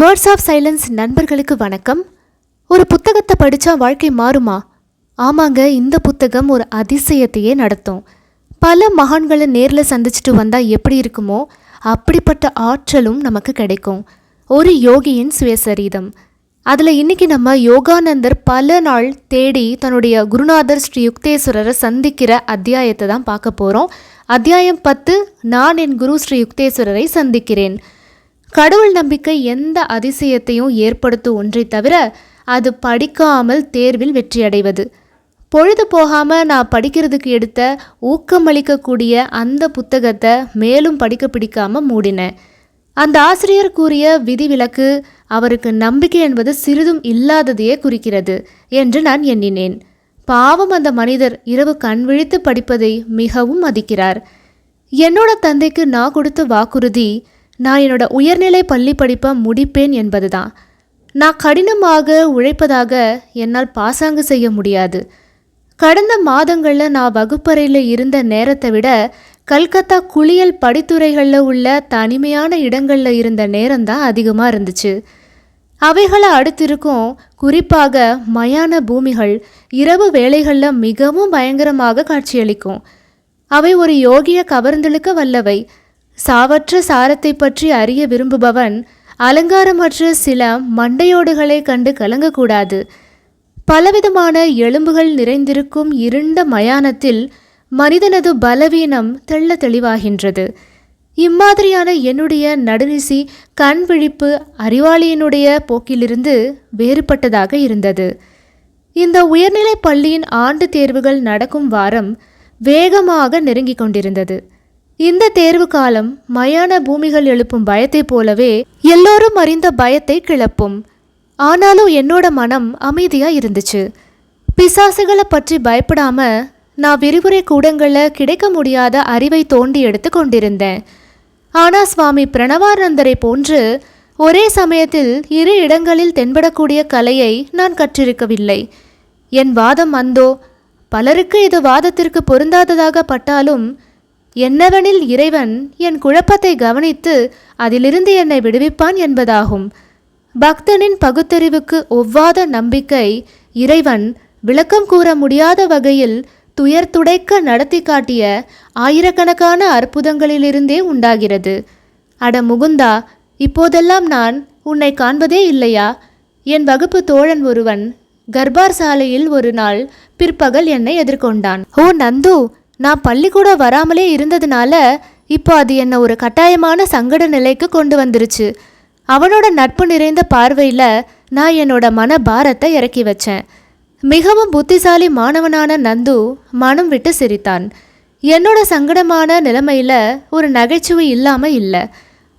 Words of silence நண்பர்களுக்கு வணக்கம். ஒரு புத்தகத்தை படித்தா வாழ்க்கை மாறுமா? ஆமாங்க இந்த புத்தகம் ஒரு அதிசயத்தையே நடத்தும். பல மகான்களை நேரில் சந்திச்சுட்டு வந்தால் எப்படி இருக்குமோ அப்படிப்பட்ட ஆற்றலும் நமக்கு கிடைக்கும். ஒரு யோகியின் சுயசரீதம். அதில் இன்னைக்கு நம்ம யோகானந்தர் பல நாள் தேடி தன்னுடைய குருநாதர் ஸ்ரீ யுக்தேஸ்வரரை சந்திக்கிற அத்தியாயத்தை தான் பார்க்க போகிறோம் அத்தியாயம் பத்து நான் என் குரு ஸ்ரீ யுக்தேஸ்வரரை சந்திக்கிறேன். கடவுள் நம்பிக்கை எந்த அதிசயத்தையும் ஏற்படுத்தும் ஒன்றை தவிர அது படிக்காமல் தேர்வில் வெற்றியடைவது. பொழுது போகாமல் நான் படிக்கிறதுக்கு எடுத்த ஊக்கமளிக்கக்கூடிய அந்த புத்தகத்தை மேலும் படிக்க பிடிக்காமல் மூடினேன் அந்த ஆசிரியர் கூறிய விதிவிலக்கு அவருக்கு நம்பிக்கை என்பது சிறிதும் இல்லாததையே குறிக்கிறது என்று நான் எண்ணினேன். பாவம் அந்த மனிதர் இரவு கண் விழித்து படிப்பதை மிகவும் மதிக்கிறார். என்னோட தந்தைக்கு நான் கொடுத்த வாக்குறுதி நான் என்னோட உயர்நிலை பள்ளி படிப்பை முடிப்பேன் என்பதுதான். நான் கடினமாக உழைப்பதாக என்னால் பாசாங்கு செய்ய முடியாது. கடந்த மாதங்களில் நான் வகுப்பறையில் இருந்த நேரத்தை விட கல்கத்தா குளியல் படித்துறைகளில் உள்ள தனிமையான இடங்களில் இருந்த நேரம்தான் அதிகமாக இருந்துச்சு. அவைகளை அடுத்திருக்கும் குறிப்பாக மயான பூமிகள் இரவு வேளைகளில் மிகவும் பயங்கரமாக காட்சியளிக்கும். அவை ஒரு யோகிய கவர்ந்தெழுக்க வல்லவை. சாவற்ற சாரத்தை பற்றி அறிய விரும்புபவன் அலங்காரமற்ற சில மண்டையோடுகளை கண்டு கலங்கக்கூடாது. பலவிதமான எலும்புகள் நிறைந்திருக்கும் இருண்ட மயானத்தில் மனிதனது பலவீனம் தெள்ள தெளிவாகின்றது. இம்மாதிரியான என்னுடைய நடுநிசி கண் விழிப்பு அறிவாளியினுடைய போக்கிலிருந்து வேறுபட்டதாக இருந்தது. இந்த உயர்நிலைப் பள்ளியின் ஆண்டு தேர்வுகள் நடக்கும் வாரம் வேகமாக நெருங்கிக் கொண்டிருந்தது. இந்த தேர்வு காலம் மயான பூமிகள் எழுப்பும் பயத்தைப் போலவே எல்லோரும் அறிந்த பயத்தை கிளப்பும். ஆனாலும் என்னோட மனம் அமைதியா இருந்துச்சு. பிசாசுகளை பற்றி பயப்படாம நான் விரிவுரை கூடங்களில் கிடைக்க முடியாத அறிவை தோண்டி எடுத்து கொண்டிருந்தேன். ஆனால் சுவாமி பிரணவானந்தரை போன்று ஒரே சமயத்தில் இரு இடங்களில் தென்படக்கூடிய கலையை நான் கற்றிருக்கவில்லை. என் வாதம் அந்தோ பலருக்கு இது வாதத்திற்கு பொருந்தாததாக பட்டாலும் என்னவெனில் இறைவன் என் குழப்பத்தை கவனித்து அதிலிருந்து என்னை விடுவிப்பான் என்பதாகும். பக்தனின் பகுத்தறிவுக்கு ஒவ்வாத நம்பிக்கை இறைவன் விளக்கம் கூற முடியாத வகையில் துயர் துடைக்க நடத்தி காட்டிய ஆயிரக்கணக்கான அற்புதங்களிலிருந்தே உண்டாகிறது. அட முகுந்தா இப்போதெல்லாம் நான் உன்னை காண்பதே இல்லையா? என் வகுப்பு தோழன் ஒருவன் கர்ப்பார் சாலையில் ஒரு நாள் பிற்பகல் என்னை எதிர்கொண்டான். ஓ நந்து நான் பள்ளிக்கூடம் வராமலே இருந்ததுனால இப்போ அது என்னை ஒரு கட்டாயமான சங்கட நிலைக்கு கொண்டு வந்துருச்சு. அவனோட நட்பு நிறைந்த பார்வையில் நான் என்னோட மன பாரத்தை இறக்கி வச்சேன். மிகவும் புத்திசாலி மாணவனான நந்து மனம் விட்டு சிரித்தான். என்னோட சங்கடமான நிலைமையில் ஒரு நகைச்சுவை இல்லாமல் இல்லை.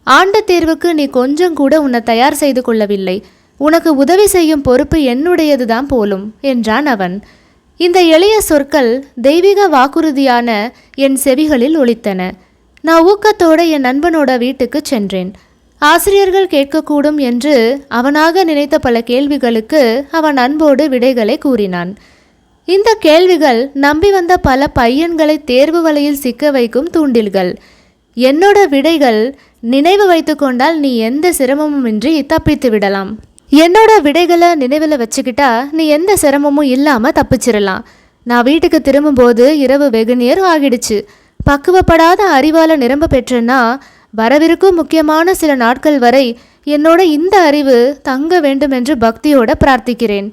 ஆண்ட தேர்வுக்கு நீ கொஞ்சம் கூட உன்னை தயார் செய்து கொள்ளவில்லை. உனக்கு உதவி செய்யும் பொறுப்பு என்னுடையது தான் போலும் என்றான் அவன். இந்த எளிய சொற்கள் தெய்வீக வாக்குறுதியான என் செவிகளில் ஒலித்தன. நான் ஊக்கத்தோட என் நண்பனோட வீட்டுக்கு சென்றேன். ஆசிரியர்கள் கேட்கக்கூடும் என்று அவனாக நினைத்த பல கேள்விகளுக்கு அவன் அன்போடு விடைகளை கூறினான். இந்த கேள்விகள் நம்பி வந்த பல பையன்களை தேர்வு வலையில் சிக்க வைக்கும் தூண்டில்கள். என்னோட விடைகள் நினைவு வைத்துக்கொண்டால் நீ எந்த சிரமமுமின்றி தப்பித்து விடலாம். என்னோட விடைகளை நினைவில் வச்சுக்கிட்டா நீ எந்த சிரமமும் இல்லாமல் தப்பிச்சிடலாம் நான் வீட்டுக்கு திரும்பும்போது இரவு வெகு நேரம் ஆகிடுச்சு. பக்குவப்படாத அறிவால் நிரம்ப பெற்றேன்னா வரவிருக்கும் முக்கியமான சில நாட்கள் வரை என்னோட இந்த அறிவு தங்க வேண்டும் என்று பக்தியோட பிரார்த்திக்கிறேன்.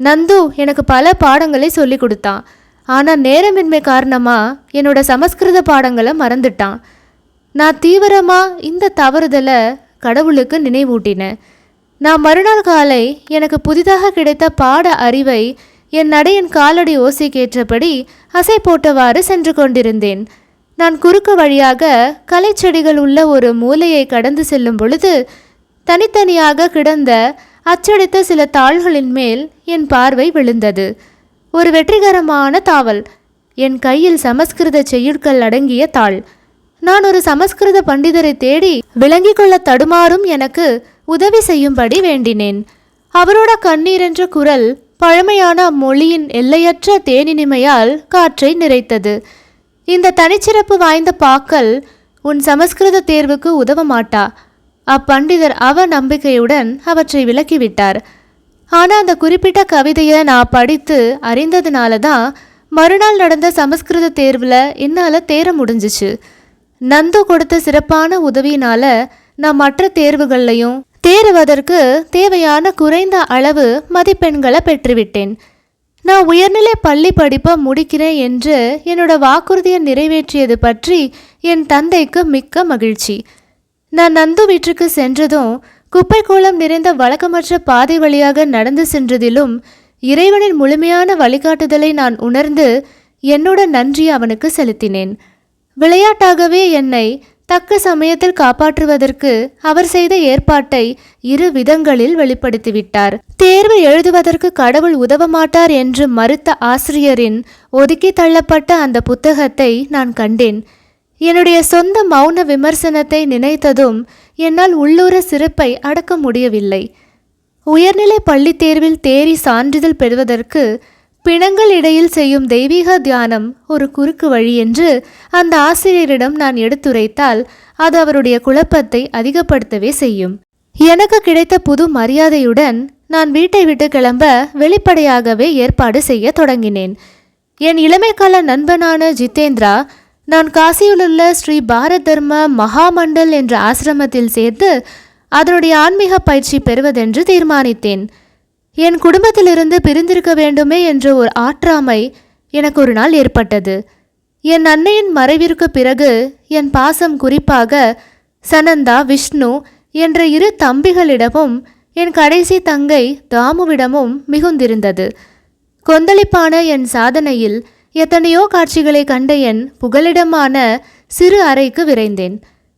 நந்து எனக்கு பல பாடங்களை சொல்லி கொடுத்தான். ஆனால் நேரமின்மை காரணமாக என்னோட சமஸ்கிருத பாடங்களை மறந்துட்டான். நான் தீவிரமாக இந்த தவறுதலை கடவுளுக்கு நினைவூட்டினேன். நான் மறுநாள் காலை எனக்கு புதிதாக கிடைத்த பாட அறிவை என் நடையின் காலடி ஓசைக்கேற்றபடி அசை போட்டவாறு சென்று கொண்டிருந்தேன். நான் குறுக்கு வழியாக கலைச்செடிகள் உள்ள ஒரு மூலையை கடந்து செல்லும் பொழுது தனித்தனியாக கிடந்த அச்சடித்த சில தாள்களின் மேல் என் பார்வை விழுந்தது. ஒரு வெற்றிகரமான தாவல். என் கையில் சமஸ்கிருத செய்யுட்கள் அடங்கிய தாள். நான் ஒரு சமஸ்கிருத பண்டிதரை தேடி விளங்கிக் கொள்ள தடுமாறும் எனக்கு உதவி செய்யும்படி வேண்டினேன். அவரோட கண்ணீர் என்ற குரல் பழமையான அம்மொழியின் எல்லையற்ற தேனினிமையால் காற்றை நிறைத்தது. இந்த தனிச்சிறப்பு வாய்ந்த பாக்கள் உன் சமஸ்கிருத தேர்வுக்கு உதவ மாட்டா. அப்பண்டிதர் அவ நம்பிக்கையுடன் அவற்றை விலக்கிவிட்டார். ஆனால் அந்த குறிப்பிட்ட கவிதையை நான் படித்து அறிந்ததுனால தான் மறுநாள் நடந்த சமஸ்கிருத தேர்வில் என்னால் தேர முடிஞ்சிச்சு. நந்து கொடுத்த சிறப்பான உதவியினால நான் மற்ற தேர்வுகள்லையும் தேறுவதற்கு தேவையான குறைந்த அளவு மதிப்பெண்களை பெற்றுவிட்டேன். நான் உயர்நிலை பள்ளி படிப்பை முடிக்கிறேன் என்று என்னோட வாக்குறுதியை நிறைவேற்றியது பற்றி என் தந்தைக்கு மிக்க மகிழ்ச்சி. நான் நந்து வீட்டுக்கு சென்றதும் குப்பை கோலம் நிறைந்த வழக்கமற்ற பாதை வழியாக நடந்து சென்றதிலும் இறைவனின் முழுமையான வழிகாட்டுதலை நான் உணர்ந்து என்னோட நன்றி அவனுக்கு செலுத்தினேன். விளையாட்டாகவே என்னை தக்க சமயத்தில் காப்பாற்றுவதற்கு அவர் செய்த ஏற்பாட்டை இரு விதங்களில் வெளிப்படுத்திவிட்டார். தேர்வு எழுதுவதற்கு கடவுள் உதவ மாட்டார் என்று மறுத்த ஆசிரியரின் ஒதுக்கி தள்ளப்பட்ட அந்த புத்தகத்தை நான் கண்டேன். என்னுடைய சொந்த மௌன விமர்சனத்தை நினைத்ததும் என்னால் உள்ளூர சிறப்பை அடக்க முடியவில்லை. உயர்நிலை பள்ளி தேர்வில் தேறி சான்றிதழ் பெறுவதற்கு பிணங்கள் இடையில் செய்யும் தெய்வீக தியானம் ஒரு குறுக்கு வழி என்று அந்த ஆசிரியரிடம் நான் எடுத்துரைத்தால் அது அவருடைய குழப்பத்தை அதிகப்படுத்தவே செய்யும். எனக்கு கிடைத்த புது மரியாதையுடன் நான் வீட்டை விட்டு கிளம்ப வெளிப்படையாகவே ஏற்பாடு செய்ய தொடங்கினேன். என் இளமைக்கால நண்பனான ஜிதேந்திரா நான் காசியிலுள்ள ஸ்ரீ பாரத் தர்ம மகாமண்டல் என்ற ஆசிரமத்தில் சேர்த்து அதனுடைய ஆன்மீக பயிற்சி பெறுவதென்று தீர்மானித்தேன். என் குடும்பத்திலிருந்து பிரிந்திருக்க வேண்டுமே என்ற ஒரு ஆற்றாமை எனக்கு ஒரு நாள் ஏற்பட்டது. என் அன்னையின் மறைவிற்கு பிறகு என் பாசம் குறிப்பாக சனந்தா விஷ்ணு என்ற இரு தம்பிகளிடமும் என் கடைசி தங்கை தாமுவிடமும் மிகுந்திருந்தது. கொந்தளிப்பான என் சாதனையில் எத்தனையோ காட்சிகளை கண்ட என் புகலிடமான சிறு அறைக்கு விரைந்தேன்.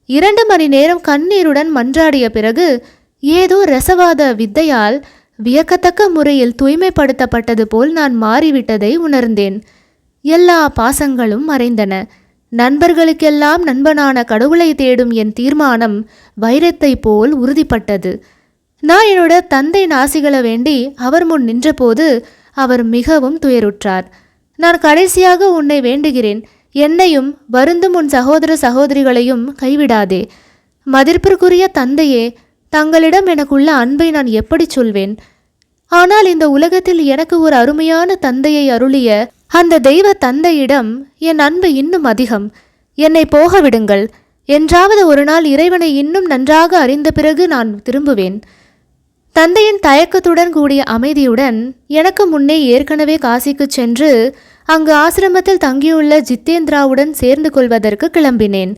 இரண்டு மணி நேரம் கண்ணீருடன் மன்றாடிய பிறகு ஏதோ ரசவாத வித்தையால் வியக்கத்தக்க முறையில் தூய்மைப்படுத்தப்பட்டது போல் நான் மாறிவிட்டதை உணர்ந்தேன். எல்லா பாசங்களும் மறைந்தன. நண்பர்களுக்கெல்லாம் நண்பனான கடவுளை தேடும் என் தீர்மானம் வைரத்தை போல் உறுதிப்பட்டது. நான் என்னோட தந்தை நாசிகளை வேண்டி அவர் முன் நின்றபோது அவர் மிகவும் துயருற்றார். நான் கடைசியாக உன்னை வேண்டுகிறேன். என்னையும் வருந்தும் உன் சகோதர சகோதரிகளையும் கைவிடாதே. மதிப்பிற்குரிய தந்தையே தங்களிடம் எனக்குள்ள அன்பை நான் எப்படி சொல்வேன்? ஆனால் இந்த உலகத்தில் எனக்கு ஒரு அருமையான தந்தையை அருளிய அந்த தெய்வ தந்தையிடம் என் அன்பு இன்னும் அதிகம். என்னை போக விடுங்கள் என்றாவது ஒரு நாள் இறைவனை இன்னும் நன்றாக அறிந்த பிறகு நான் திரும்புவேன் தந்தையின் தயக்கத்துடன் கூடிய அமைதியுடன் எனக்கு முன்னே ஏற்கனவே காசிக்கு சென்று அங்கு ஆசிரமத்தில் தங்கியுள்ள ஜித்தேந்திராவுடன் சேர்ந்து கொள்வதற்கு கிளம்பினேன்.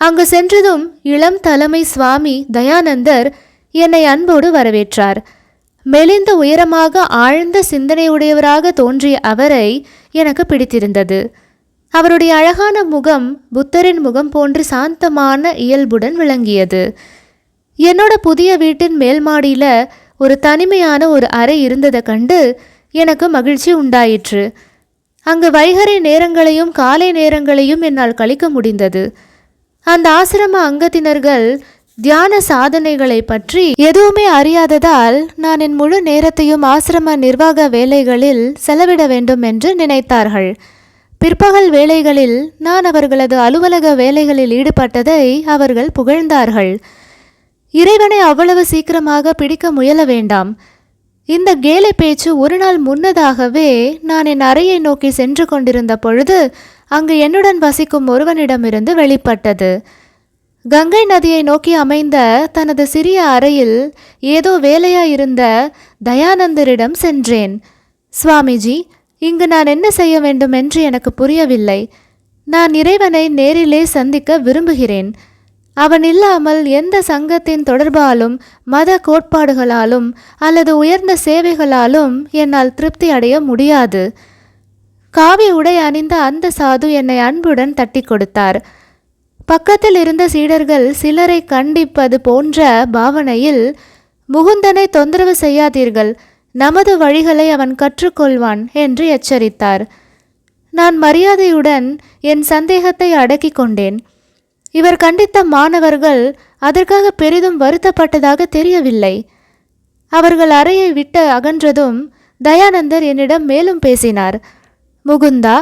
அங்கு சென்றதும் இளம் தலைமை சுவாமி தயானந்தர் என்னை அன்போடு வரவேற்றார். மெலிந்த உயரமாக ஆழ்ந்த சிந்தனையுடையவராக தோன்றிய அவரை எனக்கு பிடித்திருந்தது. அவருடைய அழகான முகம் புத்தரின் முகம் போன்று சாந்தமான இயல்புடன் விளங்கியது. என்னோட புதிய வீட்டின் மேல் மாடியில் ஒரு தனிமையான ஒரு அறை இருந்ததை கண்டு எனக்கு மகிழ்ச்சி உண்டாயிற்று. அங்கு வைகறை நேரங்களையும் காலை நேரங்களையும் என்னால் கழிக்க முடிந்தது. அந்த ஆசிரம அங்கத்தினர்கள் தியான சாதனைகளை பற்றி எதுவுமே அறியாததால் நான் என் முழு நேரத்தையும் ஆசிரம நிர்வாக வேலைகளில் செலவிட வேண்டும் என்று நினைத்தார்கள். பிற்பகல் வேலைகளில் நான் அவர்களது அலுவலக வேலைகளில் ஈடுபட்டதை அவர்கள் புகழ்ந்தார்கள். இறைவனை அவ்வளவு சீக்கிரமாக பிடிக்க முயல வேண்டாம். இந்த கேலி பேச்சு ஒரு நாள் முன்னதாகவே நான் என் அறையை நோக்கி சென்று கொண்டிருந்த பொழுது அங்கு என்னுடன் வசிக்கும் ஒருவனிடமிருந்து வெளிப்பட்டது. கங்கை நதியை நோக்கி அமைந்த தனது சிறிய அறையில் ஏதோ வேலையாயிருந்த தயானந்தரிடம் சென்றேன். சுவாமிஜி இங்கு நான் என்ன செய்ய வேண்டும் என்று எனக்கு புரியவில்லை. நான் இறைவனை நேரிலே சந்திக்க விரும்புகிறேன். அவன் இல்லாமல் எந்த சங்கத்தின் தொடர்பாலும் மத கோட்பாடுகளாலும் அல்லது உயர்ந்த சேவைகளாலும் என்னால் திருப்தி அடைய முடியாது. காவி உடை அணிந்த அந்த சாது என்னை அன்புடன் தட்டி கொடுத்தார். பக்கத்தில் இருந்த சீடர்கள் சிலரை கண்டிப்பது போன்ற பாவனையில் முகுந்தனை தொந்தரவு செய்யாதீர்கள். நமது வழிகளை அவன் கற்றுக்கொள்வான் என்று எச்சரித்தார். நான் மரியாதையுடன் என் சந்தேகத்தை அடக்கி கொண்டேன். இவர் கண்டித்த மாணவர்கள் அதற்காக பெரிதும் வருத்தப்பட்டதாக தெரியவில்லை. அவர்கள் அறையை விட்டு அகன்றதும் தயானந்தர் என்னிடம் மேலும் பேசினார். முகுந்தா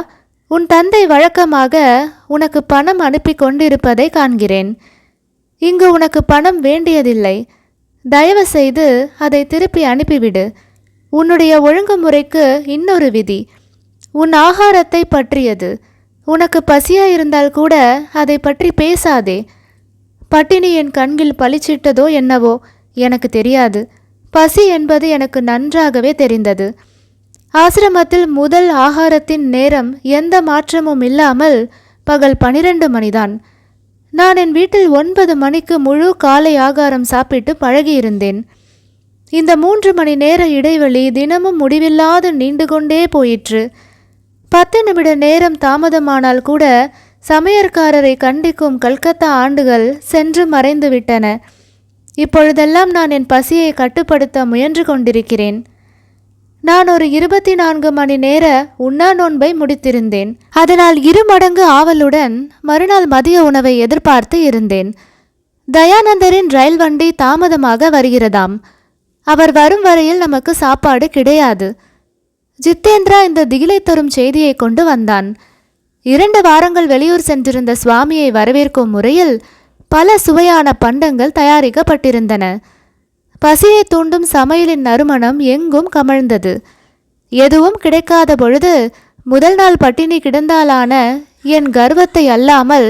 உன் தந்தை வழக்கமாக உனக்கு பணம் அனுப்பி கொண்டிருப்பதை காண்கிறேன். இங்கு உனக்கு பணம் வேண்டியதில்லை. தயவு செய்து அதை திருப்பி அனுப்பிவிடு. உன்னுடைய ஒழுங்குமுறைக்கு இன்னொரு விதி. உன் ஆகாரத்தை பற்றியது. உனக்கு பசியாயிருந்தால் கூட அதை பற்றி பேசாதே. பட்டினி என் கண்கில் பளிச்சிட்டதோ என்னவோ எனக்கு தெரியாது. பசி என்பது எனக்கு நன்றாகவே தெரிந்தது. ஆசிரமத்தில் முதல் ஆகாரத்தின் நேரம் எந்த மாற்றமும் இல்லாமல் பகல் பனிரெண்டு மணிதான். நான் என் வீட்டில் ஒன்பது மணிக்கு முழு காலை ஆகாரம் சாப்பிட்டு பழகியிருந்தேன். இந்த மூன்று மணி நேர இடைவெளி தினமும் முடிவில்லாது நீண்டு கொண்டே போயிற்று. பத்து நிமிட நேரம் தாமதமானால் கூட சமையற்காரரை கண்டிக்கும் கல்கத்தா ஆண்டுகள் சென்று மறைந்து விட்டன இப்பொழுதெல்லாம் நான் என் பசியை கட்டுப்படுத்த முயன்று கொண்டிருக்கிறேன். நான் ஒரு இருபத்தி நான்கு மணி நேர உண்ணா நோன்பை முடித்திருந்தேன். அதனால் இரு மடங்கு ஆவலுடன் மறுநாள் மதிய உணவை எதிர்பார்த்து இருந்தேன். தயானந்தரின் ரயில் வண்டி தாமதமாக வருகிறதாம். அவர் வரும் வரையில் நமக்கு சாப்பாடு கிடையாது. ஜித்தேந்திரா இந்த திகிலை தரும் செய்தியை கொண்டு வந்தான். இரண்டு வாரங்கள் வெளியூர் சென்றிருந்த சுவாமியை வரவேற்கும் முறையில் பல சுவையான பண்டங்கள் தயாரிக்கப்பட்டிருந்தன. பசியை தூண்டும் சமையலின் நறுமணம் எங்கும் கமழ்ந்தது. எதுவும் கிடைக்காத பொழுது முதல் நாள் பட்டினி கிடந்தாலான என் கர்வத்தை அல்லாமல்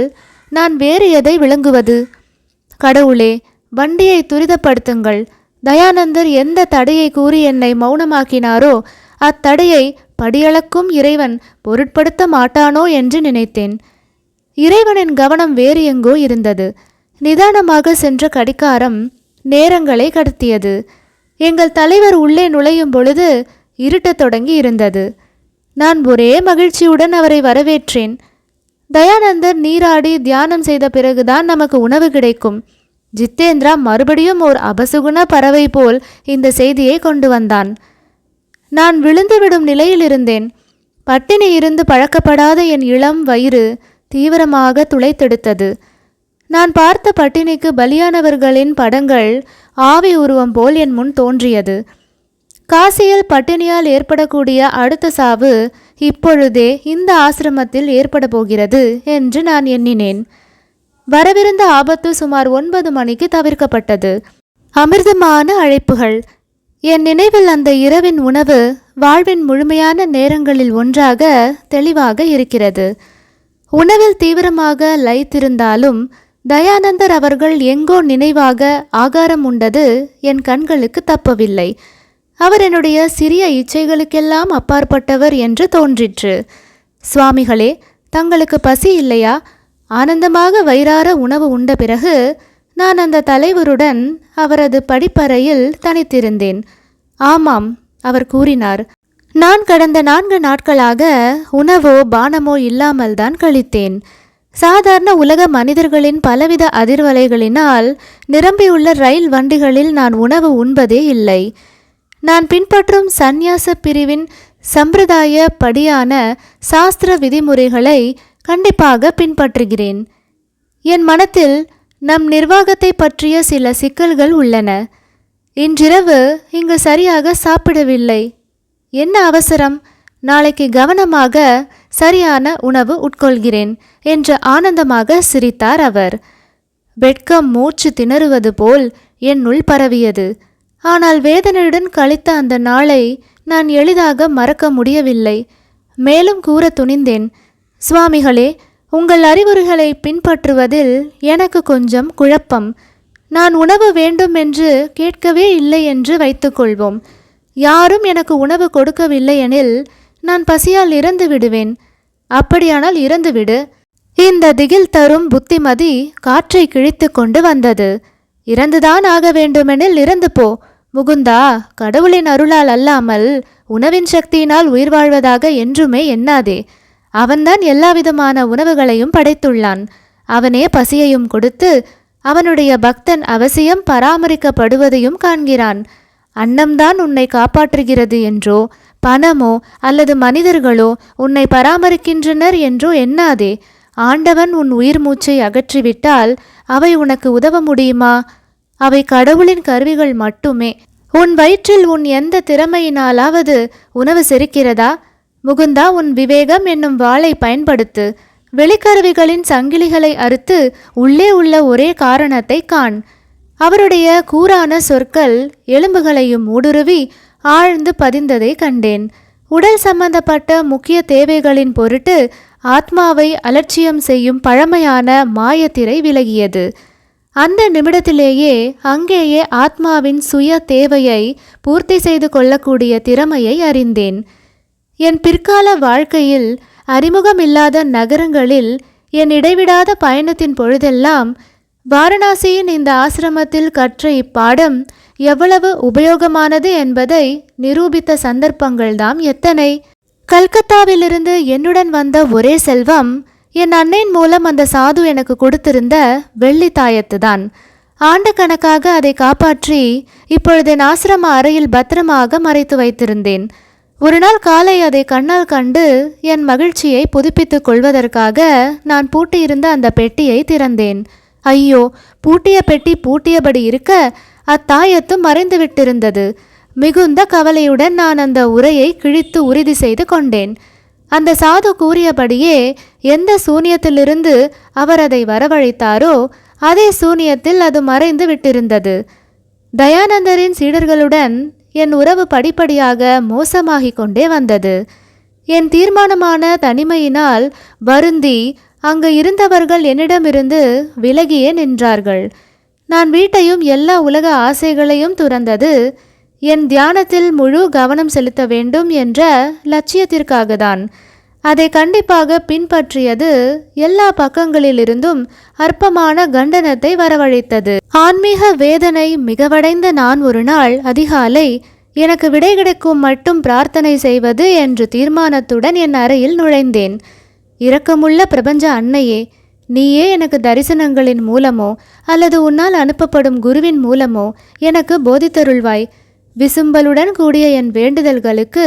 நான் வேறு எதை விளங்குவது? கடவுளே வண்டியை துரிதப்படுத்துங்கள். தயானந்தர் எந்த தடையை கூறி என்னை மௌனமாக்கினாரோ அத்தடையை படியளக்கும் இறைவன் பொருட்படுத்த மாட்டானோ என்று நினைத்தேன். இறைவனின் கவனம் வேறு எங்கோ இருந்தது. நிதானமாக சென்ற கடிகாரம் நேரங்களை கடத்தியது. எங்கள் தலைவர் உள்ளே நுழையும் பொழுது இருட்டத் தொடங்கி இருந்தது. நான் ஒரே மகிழ்ச்சியுடன் அவரை வரவேற்றேன். தயானந்தர் நீராடி தியானம் செய்த பிறகுதான் நமக்கு உணவு கிடைக்கும். ஜித்தேந்திரா மறுபடியும் ஓர் அபசுகுண பறவை போல் இந்த செய்தியை கொண்டு வந்தான். நான் விழுந்துவிடும் நிலையில் இருந்தேன். பட்டினி இருந்து பழக்கப்படாத என் இளம் வயிறு தீவிரமாக துளைத்தெடுத்தது. நான் பார்த்த பட்டினிக்கு பலியானவர்களின் படங்கள் ஆவி உருவம் போல் என் முன் தோன்றியது. காசியில் பட்டினியால் ஏற்படக்கூடிய அடுத்த சாவு இப்பொழுதே இந்த ஆசிரமத்தில் ஏற்பட போகிறது என்று நான் எண்ணினேன். வரவிருந்த ஆபத்து சுமார் ஒன்பது மணிக்கு தவிர்க்கப்பட்டது. அமிர்தமான அழைப்புகள். என் நினைவில் அந்த இரவின் உணவு வாழ்வின் முழுமையான நேரங்களில் ஒன்றாக தெளிவாக இருக்கிறது. உணவில் தீவிரமாக லயித்திருந்தாலும் தயானந்தர் அவர்கள் எங்கோ நினைவாக ஆகாரம் உண்டது என் கண்களுக்கு தப்பவில்லை. அவர் என்னுடைய சிறிய இச்சைகளுக்கெல்லாம் அப்பாற்பட்டவர் என்று தோன்றிற்று. சுவாமிகளே தங்களுக்கு பசி இல்லையா? ஆனந்தமாக வயிறார உணவு உண்ட பிறகு நான் அந்த தலைவருடன் அவரது படிப்பறையில் தனித்திருந்தேன். ஆமாம் அவர் கூறினார். நான் கடந்த நான்கு நாட்களாக உணவோ பானமோ இல்லாமல் தான் கழித்தேன். சாதாரண உலக மனிதர்களின் பலவித அதிர்வலைகளினால் நிரம்பியுள்ள ரயில் வண்டிகளில் நான் உணவு உண்பதே இல்லை. நான் பின்பற்றும் சந்நியாச பிரிவின் சம்பிரதாய படியான சாஸ்திர விதிமுறைகளை கண்டிப்பாக பின்பற்றுகிறேன். என் மனத்தில் நம் நிர்வாகத்தை பற்றிய சில சிக்கல்கள் உள்ளன. இன்றிரவு இங்கு சரியாக சாப்பிடவில்லை. என்ன அவசரம்? நாளைக்கு கவனமாக சரியான உணவு உட்கொள்கிறேன் என்று ஆனந்தமாக சிரித்தார் அவர். வெட்கம் மூச்சு திணறுவது போல் என்னுள் பரவியது. ஆனால் வேதனையுடன் கழித்த அந்த நாளை நான் எளிதாக மறக்க முடியவில்லை. மேலும் கூற துணிந்தேன் சுவாமிகளே உங்கள் அறிவுரைகளை பின்பற்றுவதில் எனக்கு கொஞ்சம் குழப்பம். நான் உணவு வேண்டும் என்று கேட்கவே இல்லை என்று வைத்துக்கொள்வோம். யாரும் எனக்கு உணவு கொடுக்கவில்லை எனில் நான் பசியால் இறந்து விடுவேன். அப்படியானால் இறந்துவிடு. இந்த திகில் தரும் புத்திமதி காற்றை கிழித்து கொண்டு வந்தது. இறந்துதான் ஆக வேண்டுமெனில் இறந்து போ. முகுந்தா கடவுளின் அருளால் அல்லாமல் உணவின் சக்தியினால் உயிர் வாழ்வதாக என்றுமே எண்ணாதே. அவன்தான் எல்லாவிதமான உணவுகளையும் படைத்துள்ளான். அவனே பசியையும் கொடுத்து அவனுடைய பக்தன் அவசியம் பராமரிக்கப்படுவதையும் காண்கிறான். அன்னம்தான் உன்னை காப்பாற்றுகிறது என்றோ பணமோ அல்லது மனிதர்களோ உன்னை பராமரிக்கின்றனர் என்றோ எண்ணாதே. ஆண்டவன் உன் உயிர் மூச்சை அகற்றிவிட்டால் அவை உனக்கு உதவ முடியுமா? அவை கடவுளின் கருவிகள் மட்டுமே. உன் வயிற்றில் உன் எந்த திறமையினாலாவது உணவு செரிக்கிறதா? முகுந்தா உன் விவேகம் என்னும் வாளை பயன்படுத்து. வெளிக்கருவிகளின் சங்கிலிகளை அறுத்து உள்ளே உள்ள ஒரே காரணத்தை காண். அவருடைய கூரான சொற்கள் எலும்புகளையும் ஊடுருவி ஆழ்ந்து பதிந்ததை கண்டேன். உடல் சம்பந்தப்பட்ட முக்கிய தேவைகளின் பொருட்டு ஆத்மாவை அலட்சியம் செய்யும் பழமையான மாயத்திரை விலகியது. அந்த நிமிடத்திலேயே அங்கேயே ஆத்மாவின் சுய தேவையை பூர்த்தி செய்து கொள்ளக்கூடிய திறமையை அறிந்தேன். என் பிற்கால வாழ்க்கையில் அறிமுகமில்லாத நகரங்களில் என் இடைவிடாத பயணத்தின் பொழுதெல்லாம் வாரணாசியின் இந்த ஆசிரமத்தில் கற்ற இப்பாடம் எவ்வளவு உபயோகமானது என்பதை நிரூபித்த சந்தர்ப்பங்கள்தாம் எத்தனை. கல்கத்தாவிலிருந்து என்னுடன் வந்த ஒரே செல்வம் என் அன்னையின் மூலம் அந்த சாது எனக்கு கொடுத்திருந்த வெள்ளி ஆண்டுக்கணக்காக ஆண்டு கணக்காக அதை காப்பாற்றி இப்பொழுது என் ஆசிரம அறையில் பத்திரமாக மறைத்து வைத்திருந்தேன். ஒரு நாள் காலை அதை கண்ணால் கண்டு என் மகிழ்ச்சியை புதுப்பித்துக் கொள்வதற்காக நான் பூட்டியிருந்த அந்த பெட்டியை திறந்தேன். ஐயோ பூட்டிய பெட்டி பூட்டியபடி இருக்க அத்தாயத்து மறைந்து விட்டிருந்தது மிகுந்த கவலையுடன் நான் அந்த உரையை கிழித்து உறுதி செய்து கொண்டேன். அந்த சாது கூறியபடியே எந்த சூனியத்திலிருந்து அவர் அதை வரவழைத்தாரோ அதே சூனியத்தில் அது மறைந்து விட்டிருந்தது. தயானந்தரின் சீடர்களுடன் என் உறவு படிப்படியாக மோசமாகிக் கொண்டே வந்தது. என் தீர்மானமான தனிமையினால் வருந்தி அங்கு இருந்தவர்கள் என்னிடமிருந்து விலகியே நின்றார்கள். நான் வீட்டையும் எல்லா உலக ஆசைகளையும் துறந்தது. என் தியானத்தில் முழு கவனம் செலுத்த வேண்டும் என்ற லட்சியத்திற்காகத்தான். அதை கண்டிப்பாக பின்பற்றியது எல்லா பக்கங்களிலிருந்தும் அற்பமான கண்டனத்தை வரவழைத்தது. ஆன்மீக வேதனை மிகவடைந்த நான் ஒரு நாள் அதிகாலை எனக்கு விடை கிடைக்கும் மட்டும் பிரார்த்தனை செய்வது என்று தீர்மானத்துடன் என் அறையில் நுழைந்தேன். இரக்கமுள்ள பிரபஞ்ச அன்னையே நீயே எனக்கு தரிசனங்களின் மூலமோ அல்லது உன்னால் அனுப்பப்படும் குருவின் மூலமோ எனக்கு போதித்தருள்வாய். விசும்பலுடன் கூடிய என் வேண்டுதல்களுக்கு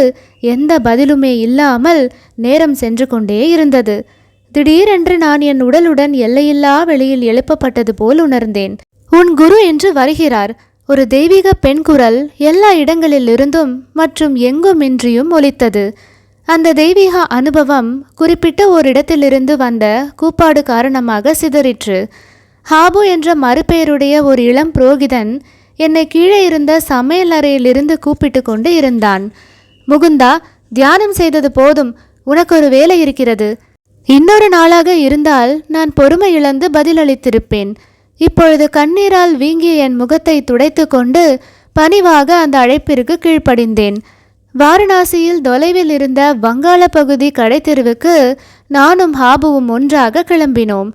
எந்த பதிலுமே இல்லாமல் நேரம் சென்று கொண்டே இருந்தது. திடீரென்று நான் என் உடலுடன் எல்லையில்லா வெளியில் எழுப்பப்பட்டது போல் உணர்ந்தேன். உன் குரு என்று வருகிறார். ஒரு தெய்வீக பெண் குரல் எல்லா இடங்களிலிருந்தும் மற்றும் எங்கும் இன்றியும் ஒலித்தது. அந்த தெய்வீக அனுபவம் குறிப்பிட்ட ஒரு இடத்திலிருந்து வந்த கூப்பாடு காரணமாக சிதறிற்று. ஹாபு என்ற மறுபெயருடைய ஒரு இளம் புரோகிதன் என்னை கீழே இருந்த சமையல் அறையிலிருந்து கூப்பிட்டு கொண்டு இருந்தான். முகுந்தா தியானம் செய்தது போதும். உனக்கு ஒரு வேலை இருக்கிறது. இன்னொரு நாளாக இருந்தால் நான் பொறுமை இழந்து பதிலளித்திருப்பேன். இப்பொழுது கண்ணீரால் வீங்கிய என் முகத்தை துடைத்து கொண்டு பணிவாக அந்த அழைப்பிற்கு கீழ்ப்படிந்தேன். வாரணாசியில் தொலைவில் இருந்த வங்காள பகுதி கடைத்தெருவுக்கு நானும் ஹாபுவும் ஒன்றாக கிளம்பினோம்.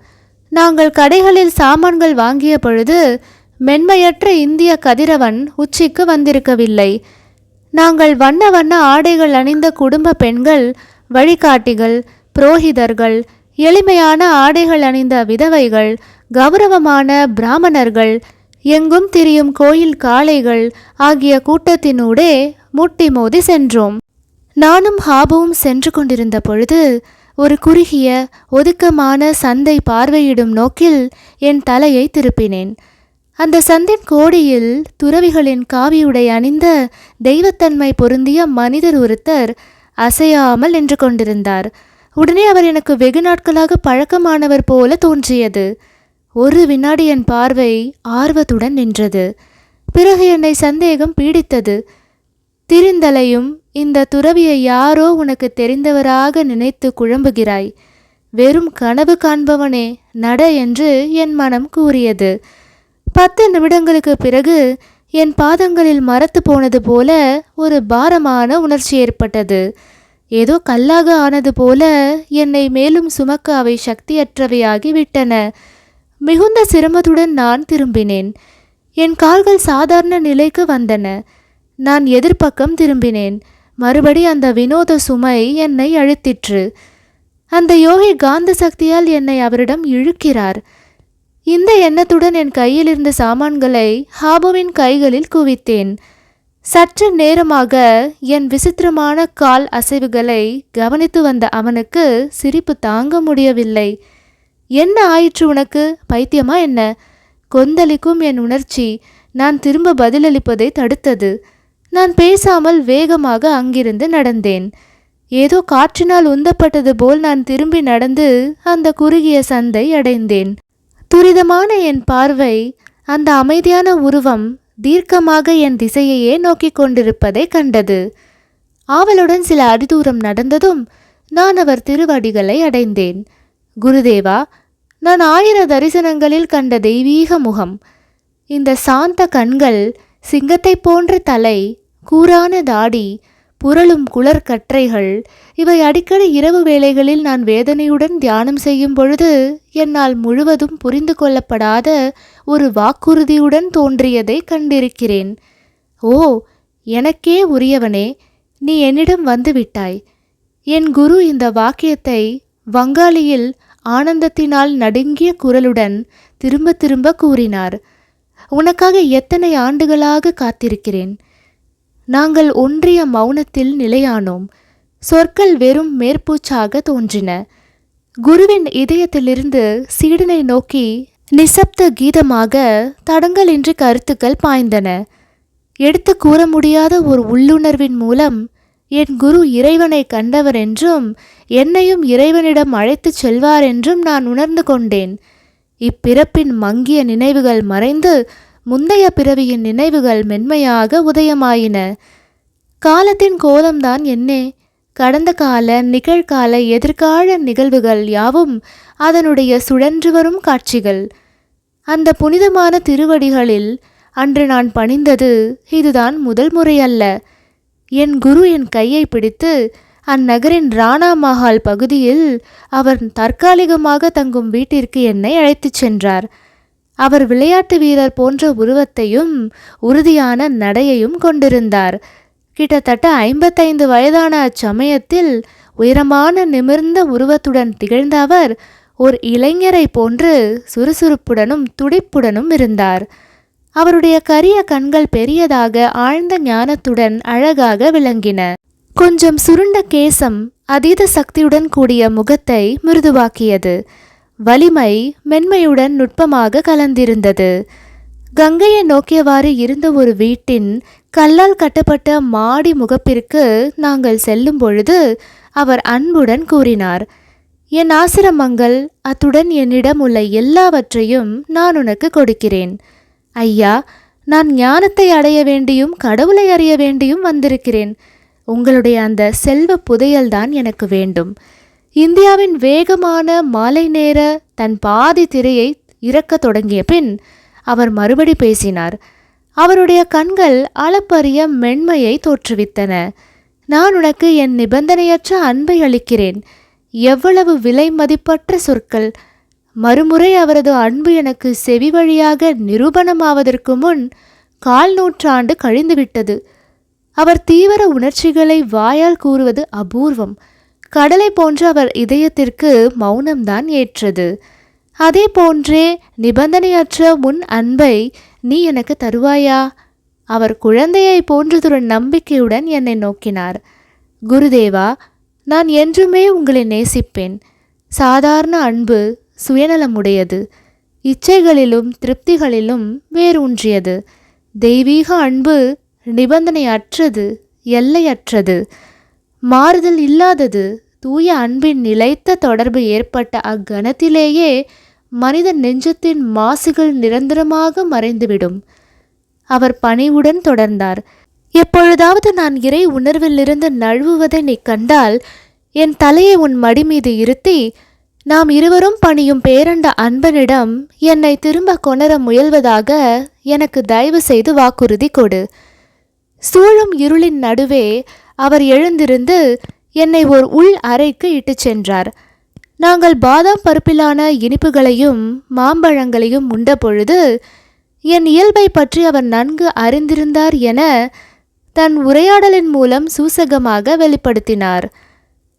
நாங்கள் கடைகளில் சாமான்கள் வாங்கிய பொழுது மென்மையற்ற இந்திய கதிரவன் உச்சிக்கு வந்திருக்கவில்லை. நாங்கள் வண்ண வண்ண ஆடைகள் அணிந்த குடும்ப பெண்கள் வழிகாட்டிகள் புரோகிதர்கள் எளிமையான ஆடைகள் அணிந்த விதவைகள் கௌரவமான பிராமணர்கள் எங்கும் திரியும் கோயில் காளைகள் ஆகிய கூட்டத்தினூடே முட்டி மோதி சென்றோம். நானும் ஹாபுவும் சென்று கொண்டிருந்த பொழுது ஒரு குறுகிய ஒதுக்கமான சந்தை பார்வையிடும் நோக்கில் என் தலையை திருப்பினேன். அந்த சந்தின் கோடியில் துறவிகளின் காவியுடை அணிந்த தெய்வத்தன்மை பொருந்திய மனிதர் ஒருத்தர் அசையாமல் நின்று கொண்டிருந்தார். உடனே அவர் எனக்கு வெகு நாட்களாக பழக்கமானவர் போல தோன்றியது. ஒரு வினாடி என் பார்வை ஆர்வத்துடன் நின்றது. பிறகு என்னை சந்தேகம் பீடித்தது. திருந்தலையும் இந்த துறவியை யாரோ உனக்கு தெரிந்தவராக நினைத்து குழம்புகிறாய். வெறும் கனவு காண்பவனே நட என்று என் மனம் கூறியது. பத்து நிமிடங்களுக்கு பிறகு என் பாதங்களில் மரத்து போனது போல ஒரு பாரமான உணர்ச்சி ஏற்பட்டது. ஏதோ கல்லாக ஆனது போல என்னை மேலும் சுமக்க அவை சக்தியற்றவையாகி விட்டன. மிகுந்த சிரமத்துடன் நான் திரும்பினேன். என் கால்கள் சாதாரண நிலைக்கு வந்தன. நான் எதிர்ப்பக்கம் திரும்பினேன். மறுபடி அந்த வினோத சுமை என்னை அழுத்திற்று. அந்த யோகி காந்த சக்தியால் என்னை அவரிடம் இழுக்கிறார். இந்த எண்ணத்துடன் என் கையில் இருந்த சாமான்களை ஹாபுவின் கைகளில் குவித்தேன். சற்று நேரமாக என் விசித்திரமான கால் அசைவுகளை கவனித்து வந்த அவனுக்கு சிரிப்பு தாங்க முடியவில்லை. என்ன ஆயிற்று உனக்கு? பைத்தியமா என்ன? கொந்தளிக்கும் என் உணர்ச்சி. நான் திரும்ப பதிலளிப்பதை தடுத்தது. நான் பேசாமல் வேகமாக அங்கிருந்து நடந்தேன். ஏதோ காற்றினால் உந்தப்பட்டது போல் நான் திரும்பி நடந்து அந்த குறுகிய சந்தை அடைந்தேன். துரிதமான என் பார்வை அந்த அமைதியான உருவம் தீர்க்கமாக என் திசையையே நோக்கிக் கொண்டிருப்பதை கண்டது. ஆவலுடன் சில அடிதூரம் நடந்ததும் நான் அவர் திருவடிகளை அடைந்தேன். குருதேவா நான் ஆயிர தரிசனங்களில் கண்ட தெய்வீக முகம். இந்த சாந்த கண்கள் சிங்கத்தைப் போன்ற தலை கூரான தாடி புரளும் குளர்கற்றைகள் இவை அடிக்கடி இரவு வேளைகளில் நான் வேதனையுடன் தியானம் செய்யும் பொழுது என்னால் முழுவதும் புரிந்து கொள்ளப்படாத ஒரு வாக்குறுதியுடன் தோன்றியதை கண்டிருக்கிறேன். ஓ எனக்கே உரியவனே நீ என்னிடம் வந்துவிட்டாய் என் குரு இந்த வாக்கியத்தை வங்காளியில் ஆனந்தத்தினால் நடுங்கிய குரலுடன் திரும்ப திரும்ப கூறினார். உனக்காக எத்தனை ஆண்டுகளாக காத்திருக்கிறேன்? நாங்கள் ஒன்றிய மௌனத்தில் நிலையானோம். சொற்கள் வெறும் மேற்பூச்சாக தோன்றின. குருவின் இதயத்திலிருந்து சீடனை நோக்கி நிசப்த கீதமாக தடங்கலின்றி கருத்துக்கள் பாய்ந்தன. எடுத்து கூற முடியாத ஒரு உள்ளுணர்வின் மூலம் என் குரு இறைவனை கண்டவர் என்றும் என்னையும் இறைவனிடம் அழைத்துச் செல்வார் என்றும் நான் உணர்ந்து கொண்டேன். இப்பிறப்பின் மங்கிய நினைவுகள் மறைந்து முந்தைய பிறவியின் நினைவுகள் மென்மையாக உதயமாயின. காலத்தின் கோலம்தான் என்னே. கடந்த கால நிகழ்கால எதிர்கால நிகழ்வுகள் யாவும் அதனுடைய சுழன்று வரும் காட்சிகள். அந்த புனிதமான திருவடிகளில் அன்று நான் பணிந்தது இதுதான் முதல் முறையல்ல. என் குரு என் கையை பிடித்து அந்நகரின் ராணா மஹால் பகுதியில் அவர் தற்காலிகமாக தங்கும் வீட்டிற்கு என்னை அழைத்துச் சென்றார். அவர் விளையாட்டு வீரர் போன்ற உருவத்தையும் உறுதியான நடையையும் கொண்டிருந்தார். கிட்டத்தட்ட ஐம்பத்தைந்து வயதான அச்சமயத்தில் உயரமான நிமிர்ந்த உருவத்துடன் திகழ்ந்த அவர் ஒரு இளைஞரை போன்று சுறுசுறுப்புடனும் துடிப்புடனும் இருந்தார். அவருடைய கரிய கண்கள் பெரியதாக ஆழ்ந்த ஞானத்துடன் அழகாக விளங்கின. கொஞ்சம் சுருண்ட கேசம் அதீத சக்தியுடன் கூடிய முகத்தை மிருதுவாக்கியது. வலிமை மென்மையுடன் நுட்பமாக கலந்திருந்தது. கங்கையை நோக்கியவாறு இருந்த ஒரு வீட்டின் கல்லால் கட்டப்பட்ட மாடி முகப்பிற்கு நாங்கள் செல்லும் பொழுது அவர் அன்புடன் கூறினார் என் ஆசிரமங்கள் அத்துடன் என்னிடம் உள்ள எல்லாவற்றையும் நான் உனக்கு கொடுக்கிறேன். ஐயா நான் ஞானத்தை அடைய வேண்டியும் கடவுளை அறிய வேண்டியும் வந்திருக்கிறேன். உங்களுடைய அந்த செல்வ புதையல்தான் எனக்கு வேண்டும். இந்தியாவின் வேகமான மாலை நேர தன் பாதி திரையை இறக்கத் தொடங்கிய பின் அவர் மறுபடி பேசினார். அவருடைய கண்கள் அளப்பரிய மென்மையை தோற்றுவித்தன. நான் உனக்கு என் நிபந்தனையற்ற அன்பை அளிக்கிறேன். எவ்வளவு விலை மதிப்பற்ற சொற்கள். மறுமுறை அவரது அன்பு எனக்கு செவி வழியாக நிரூபணமாவதற்கு முன் கால் நூற்றாண்டு கழிந்துவிட்டது. அவர் தீவிர உணர்ச்சிகளை வாயால் கூறுவது அபூர்வம். கடலை போன்ற அவர் இதயத்திற்கு மௌனம்தான் ஏற்றது. அதே போன்றே நிபந்தனையற்ற உன் அன்பை நீ எனக்கு தருவாயா? அவர் குழந்தையை போன்றதொரு நம்பிக்கையுடன் என்னை நோக்கினார். குருதேவா நான் என்றுமே உங்களை நேசிப்பேன். சாதாரண அன்பு சுயநலமுடையது. இச்சைகளிலும் திருப்திகளிலும் வேரூன்றியது. தெய்வீக அன்பு நிபந்தனையற்றது எல்லையற்றது. மாறுதல் இல்லாதது தூய அன்பின் நிலைத்த தொடர்பு ஏற்பட்ட அக்கணத்திலேயே மனித நெஞ்சத்தின் மாசுகள் நிரந்தரமாக மறைந்துவிடும். அவர் பணிவுடன் தொடர்ந்தார். எப்பொழுதாவது நான் இறை உணர்விலிருந்து நழுவுவதை நீ கண்டால் என் தலையை உன் மடி மீது இருத்தி நாம் இருவரும் பணியும் பேரண்ட அன்பனிடம் என்னை திரும்ப கொணர முயல்வதாக எனக்கு தயவு செய்து வாக்குறுதி கொடு. சூழும் இருளின் நடுவே அவர் எழுந்திருந்து என்னை ஒரு உள் அறைக்கு இட்டுச் சென்றார். நாங்கள் பாதாம் பருப்பிலான இனிப்புகளையும் மாம்பழங்களையும் உண்ட பொழுது என் இயல்பை பற்றி அவர் நன்கு அறிந்திருந்தார் என தன் உரையாடலின் மூலம் சூசகமாக வெளிப்படுத்தினார்.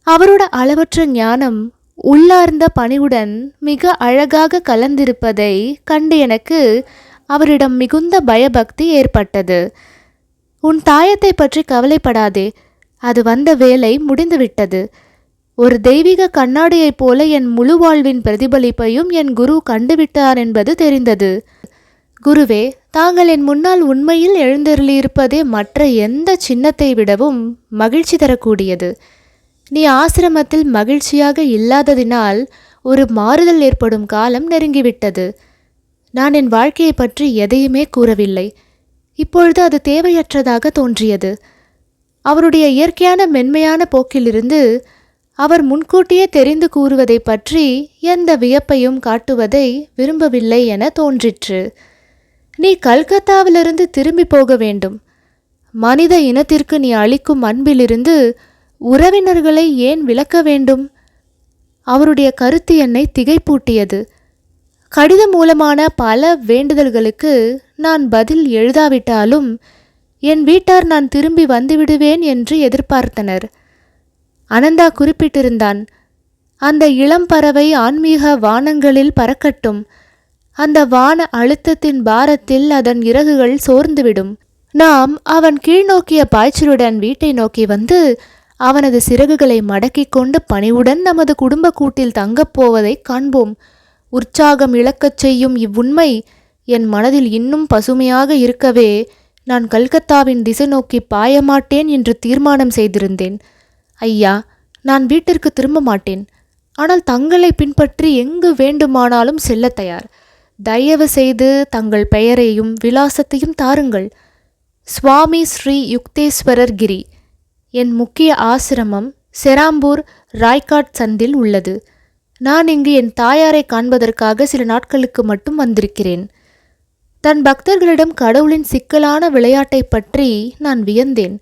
அவரோட அளவற்ற ஞானம் உள்ளார்ந்த பணிவுடன் மிக அழகாக கலந்திருப்பதை கண்டு எனக்கு அவரிடம் மிகுந்த பயபக்தி ஏற்பட்டது. உன் தாயத்தை பற்றி கவலைப்படாதே. அது வந்த வேலை முடிந்துவிட்டது. ஒரு தெய்வீக கண்ணாடியைப் போல என் முழு வாழ்வின் பிரதிபலிப்பையும் என் குரு கண்டுவிட்டார் என்பது தெரிந்தது. குருவே தாங்கள் என் முன்னால் உண்மையில் எழுந்தருளியிருப்பதே மற்ற எந்த சின்னத்தை விடவும் மகிழ்ச்சி தரக்கூடியது. நீ ஆசிரமத்தில் மகிழ்ச்சியாக இல்லாததினால் ஒரு மாறுதல் ஏற்படும் காலம் நெருங்கிவிட்டது. நான் என் வாழ்க்கையை பற்றி எதையுமே கூறவில்லை. இப்பொழுது அது தேவையற்றதாக தோன்றியது. அவருடைய இயற்கையான மென்மையான போக்கிலிருந்து அவர் முன்கூட்டியே தெரிந்து கூறுவதை பற்றி எந்த வியப்பையும் காட்டுவதை விரும்பவில்லை என தோன்றிற்று. நீ கல்கத்தாவிலிருந்து திரும்பி போக வேண்டும். மனித இனத்திற்கு நீ அளிக்கும் அன்பிலிருந்து உறவினர்களை ஏன் விலக்க வேண்டும்? அவருடைய கருத்து என்னை திகைப்பூட்டியது. கடிதம் மூலமான பல வேண்டுதல்களுக்கு நான் பதில் எழுதாவிட்டாலும் என் வீட்டார் நான் திரும்பி வந்துவிடுவேன் என்று எதிர்பார்த்தனர். அனந்தா குறிப்பிட்டிருந்தான் அந்த இளம் பறவை ஆன்மீக வானங்களில் பறக்கட்டும். அந்த வான அழுத்தத்தின் பாரத்தில் அதன் இறகுகள் சோர்ந்துவிடும். நாம் அவன் கீழ்நோக்கிய பாய்ச்சலுடன் வீட்டை நோக்கி வந்து அவனது சிறகுகளை மடக்கிக் கொண்டு பணிவுடன் நமது குடும்ப கூட்டில் தங்கப் போவதை காண்போம். உற்சாகம் இழக்கச் செய்யும் இவ்வுண்மை என் மனதில் இன்னும் பசுமையாக இருக்கவே நான் கல்கத்தாவின் திசை நோக்கி பாயமாட்டேன் என்று தீர்மானம் செய்திருந்தேன். ஐயா நான் வீட்டிற்கு திரும்ப மாட்டேன். ஆனால் தங்களை பின்பற்றி எங்கு வேண்டுமானாலும் செல்ல தயார். தயவு செய்து தங்கள் பெயரையும் விலாசத்தையும் தாருங்கள். சுவாமி ஸ்ரீ யுக்தேஸ்வரர் கிரி. என் முக்கிய ஆசிரமம் செராம்பூர் ராய்காட் சந்தில் உள்ளது. நான் இங்கு என் தாயாரை காண்பதற்காக சில நாட்களுக்கு மட்டும் வந்திருக்கிறேன். தன் பக்தர்களிடம் கடவுளின் சிக்கலான விளையாட்டை பற்றி நான் வியந்தேன்.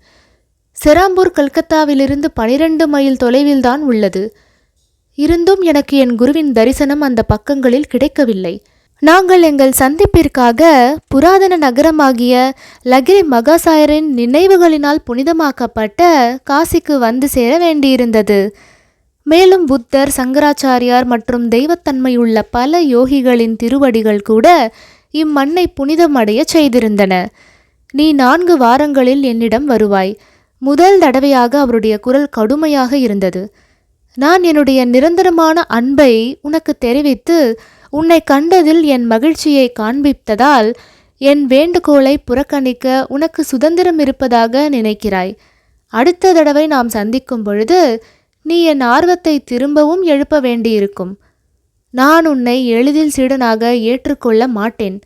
செராம்பூர் கல்கத்தாவிலிருந்து பனிரெண்டு மைல் தொலைவில்தான் உள்ளது. இருந்தும் எனக்கு என் குருவின் தரிசனம் அந்த பக்கங்களில் கிடைக்கவில்லை. நாங்கள் எங்கள் சந்திப்பிற்காக புராதன நகரமாகிய லகிரி மகாசாயரின் நினைவுகளினால் புனிதமாக்கப்பட்ட காசிக்கு வந்து சேர வேண்டியிருந்தது. மேலும் புத்தர் சங்கராச்சாரியார் மற்றும் தெய்வத்தன்மையுள்ள பல யோகிகளின் திருவடிகள் கூட இம்மண்ணை புனிதமடைய செய்திருந்தன. நீ நான்கு வாரங்களில் என்னிடம் வருவாய். முதல் தடவையாக அவருடைய குரல் கடுமையாக இருந்தது. நான் என்னுடைய நிரந்தரமான அன்பை உனக்கு தெரிவித்து உன்னை கண்டதில் என் மகிழ்ச்சியை காண்பித்ததால் என் வேண்டுகோளை புறக்கணிக்க உனக்கு சுதந்திரம் இருப்பதாக நினைக்கிறாய். அடுத்த தடவை நாம் சந்திக்கும் பொழுது நீ என் ஆர்வத்தை திரும்பவும் எழுப்ப வேண்டியிருக்கும். நான் உன்னை எளிதில் சீடனாக ஏற்றுக்கொள்ள மாட்டேன்.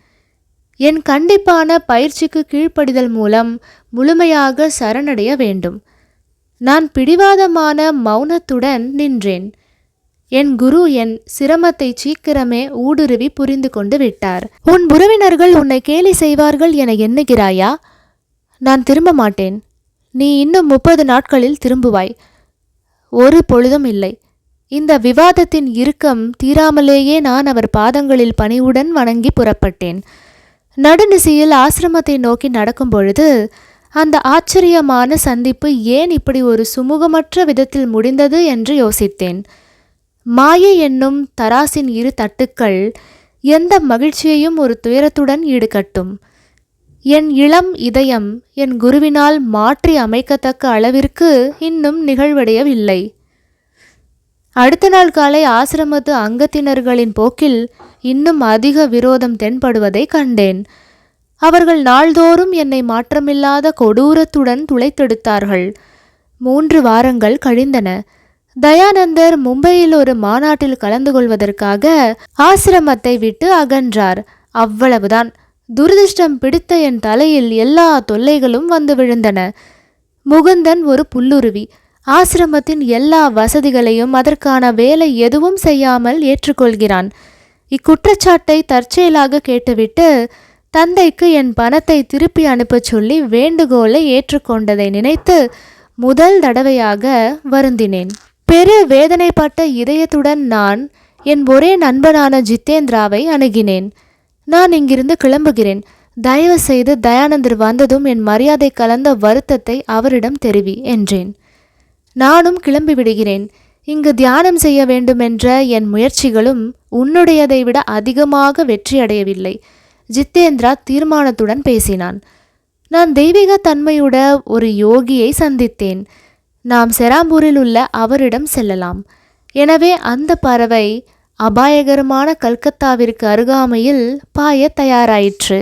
என் கண்டிப்பான பயிற்சிக்கு கீழ்ப்படிதல் மூலம் முழுமையாக சரணடைய வேண்டும். நான் பிடிவாதமான மௌனத்துடன் நின்றேன். என் குரு என் சிரமத்தை சீக்கிரமே ஊடுருவி புரிந்து கொண்டு விட்டார். உன் உறவினர்கள் உன்னை கேலி செய்வார்கள் என எண்ணுகிறாயா? நான் திரும்ப மாட்டேன். நீ இன்னும் முப்பது நாட்களில் திரும்புவாய். ஒரு பொழுதும் இல்லை. இந்த விவாதத்தின் இறுக்கம் தீராமலேயே நான் அவர் பாதங்களில் பணிவுடன் வணங்கி புறப்பட்டேன். நடுநிசையில் ஆசிரமத்தை நோக்கி நடக்கும் பொழுது அந்த ஆச்சரியமான சந்திப்பு ஏன் இப்படி ஒரு சுமூகமற்ற விதத்தில் முடிந்தது என்று யோசித்தேன். மாயை என்னும் தராசின் இரு தட்டுக்கள் எந்த மகிழ்ச்சியையும் ஒரு துயரத்துடன் ஈடுகட்டும். என் இளம் இதயம் என் குருவினால் மாற்றி அமைக்கத்தக்க அளவிற்கு இன்னும் நிகழ்வடையவில்லை. அடுத்த நாள் காலை ஆசிரமத்து அங்கத்தினர்களின் போக்கில் இன்னும் அதிக விரோதம் தென்படுவதை கண்டேன். அவர்கள் நாள்தோறும் என்னை மாற்றமில்லாத கொடூரத்துடன் துளைத்தெடுத்தார்கள். மூன்று வாரங்கள் கழிந்தன. தயானந்தர் மும்பையில் ஒரு மாநாட்டில் கலந்து கொள்வதற்காக ஆசிரமத்தை விட்டு அகன்றார். அவ்வளவுதான். துரதிர்ஷ்டம் பிடித்த என் தலையில் எல்லா தொல்லைகளும் வந்து விழுந்தன. முகுந்தன் ஒரு புல்லுருவி. ஆசிரமத்தின் எல்லா வசதிகளையும் அதற்கான வேலை எதுவும் செய்யாமல் ஏற்றுக்கொள்கிறான். இக்குற்றச்சாட்டை தற்செயலாக கேட்டுவிட்டு தந்தைக்கு என் பணத்தை திருப்பி அனுப்பச் சொல்லி வேண்டுகோளை ஏற்றுக்கொண்டதை நினைத்து முதல் தடவையாக வருந்தினேன். பெரு வேதனைப்பட்ட இதயத்துடன் நான் என் ஒரே நண்பனான ஜித்தேந்திராவை அணுகினேன். நான் இங்கிருந்து கிளம்புகிறேன். தயவு செய்து தயானந்தர் வந்ததும் என் மரியாதை கலந்த வருத்தத்தை அவரிடம் தெரிவி என்றேன். நானும் கிளம்பி விடுகிறேன். இங்கு தியானம் செய்ய வேண்டுமென்ற என் முயற்சிகளும் உன்னுடையதை விட அதிகமாக வெற்றியடையவில்லை. ஜித்தேந்திரா தீர்மானத்துடன் பேசினான். நான் தெய்வீக தன்மையுட ஒரு யோகியை சந்தித்தேன். நாம் செராம்பூரில் உள்ள அவரிடம் செல்லலாம். எனவே அந்த பறவை அபாயகரமான கல்கத்தாவிற்கு அருகாமையில் பாய தயாராயிற்று.